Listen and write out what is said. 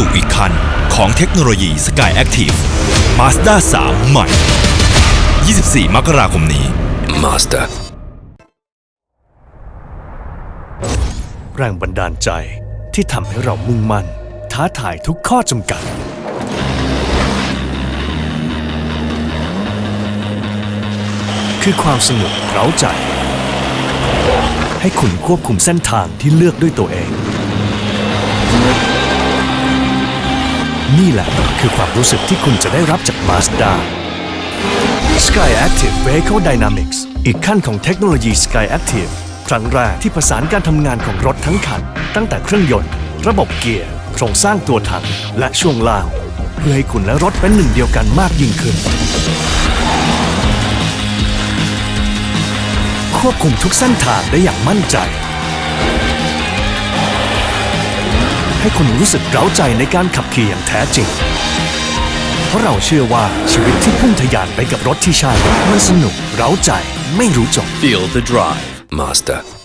สู่อีกคันของเทคโนโลยี Sky Active Mazda 3 ใหม่ 24 มกราคมนี้ Mazda แรงบันดาลใจที่ทำให้เรามุ่งมั่น ท้าทายทุกข้อจำกัด คือความสนุกเร้าใจ ให้คุณควบคุมเส้นทางที่เลือกด้วยตัวเอง นี่แหละคือความรู้สึกที่คุณจะได้รับจาก Mazda Sky Active Vehicle Dynamics อีกขั้นของเทคโนโลยี Sky Active ครั้งแรกที่ผสานการทำงานของรถทั้งคัน ตั้งแต่เครื่องยนต์ ระบบเกียร์ โครงสร้างตัวถัง และช่วงล่าง เพื่อให้คุณและรถเป็นหนึ่งเดียวกันมากยิ่งขึ้น ควบคุมทุกเส้นทางได้อย่างมั่นใจ ให้คุณรู้สึกเร้าใจในการขับขี่อย่างแท้จริง เพราะเราเชื่อว่าชีวิตที่พุ่งทะยานไปกับรถที่ใช่มันสนุกเร้าใจไม่รู้จบ Feel the drive master